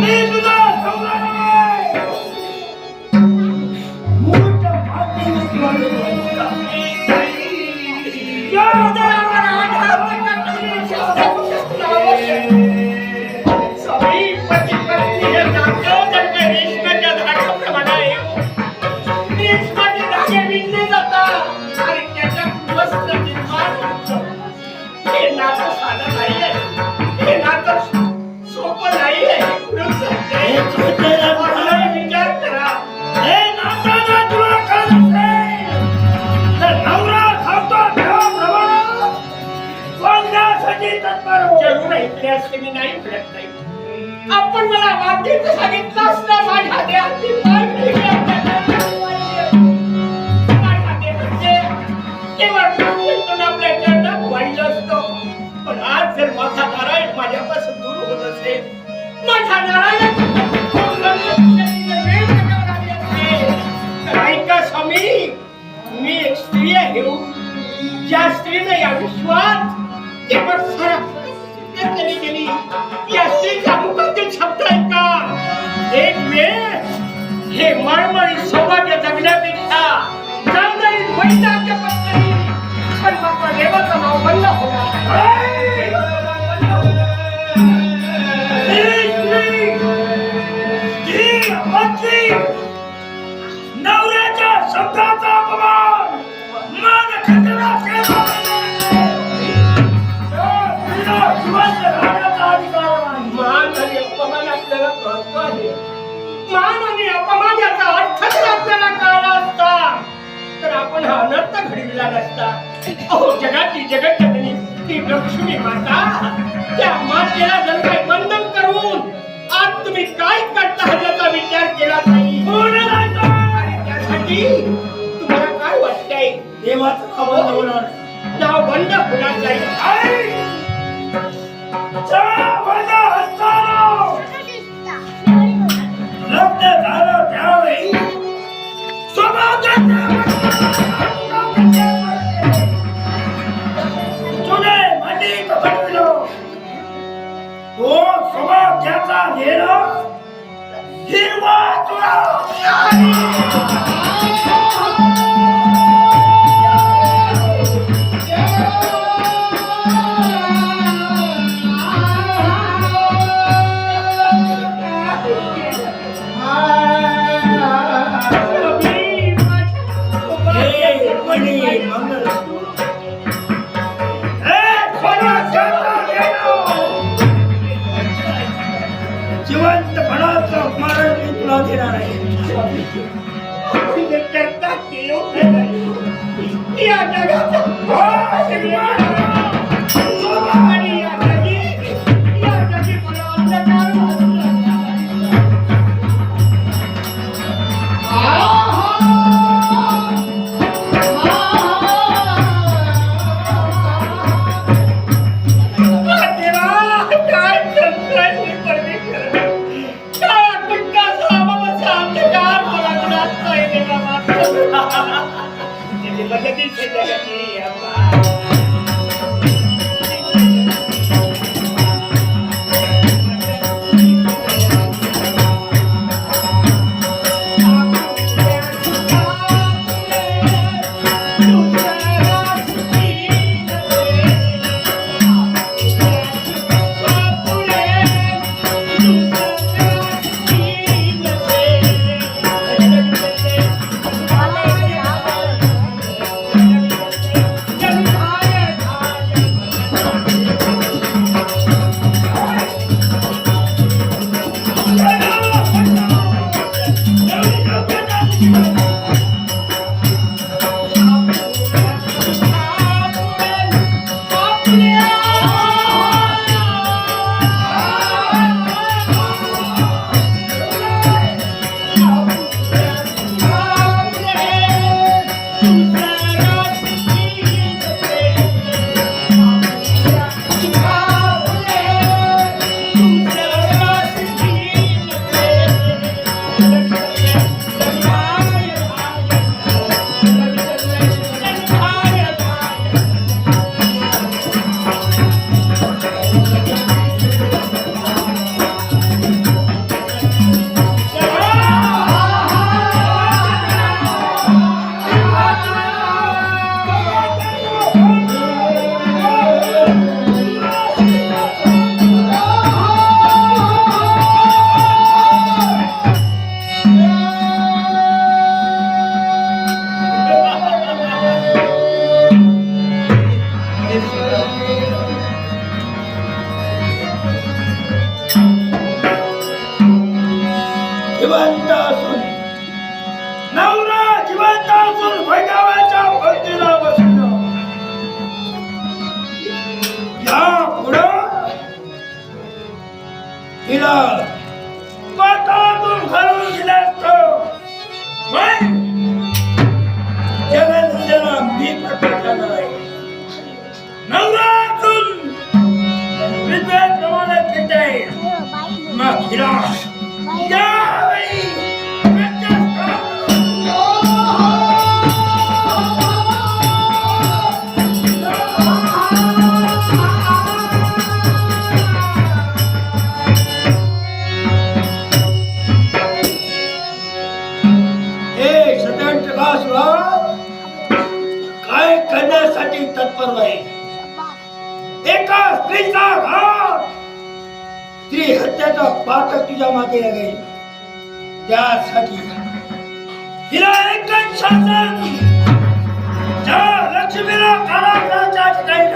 मी तुझा आपण मला वाद्याचं सांगितलं असतं. माझ्या देहाची. माझ्या देहाचे केवळ प्रत्येकजण आपल्या चरणात वाहिलं असतं. पण आज जर माझा नारायण माझ्यापासून दूर होत असेल माझ्या नारायण ज्या या विश्वात केवळ सरळ केली गेली या स्त्रीच्या मुखातील शब्द ऐका एक वेळ हे मळमळी सौभाग्य जगण्यापेक्षा जळजळीत वैद्याच्या पत्नी पण मात्र देवाचं नाव बंद होणार राहण्याचा अधिकार नाही. मान आणि अपमान आपल्याला कळतो आहे. मान आणि अपमान याचा अर्थ जर आपल्याला कळला असता. तर आपण हा अनर्थ घडविला नसता. अहो जगाची जगज्जननी ती लक्ष्मी माता त्या मातेला जर काही बंधन करून आज तुम्ही काय करता ह्याचा विचार केला नाही. त्यासाठी तुम्हाला काय वाटतंय? देवाचं खबर होणार नाव बंद होणार नाही. जिवंतपणाचं अपमान मी तुला देणार आहे. करता ते या जगाचा तिला एका घात स्त्री हत्याचा पातक तुझ्या मागे लागेल. त्यासाठी हिला एक शासन. ज्या लक्ष्मीला कारागृहाच्या ठिकाणी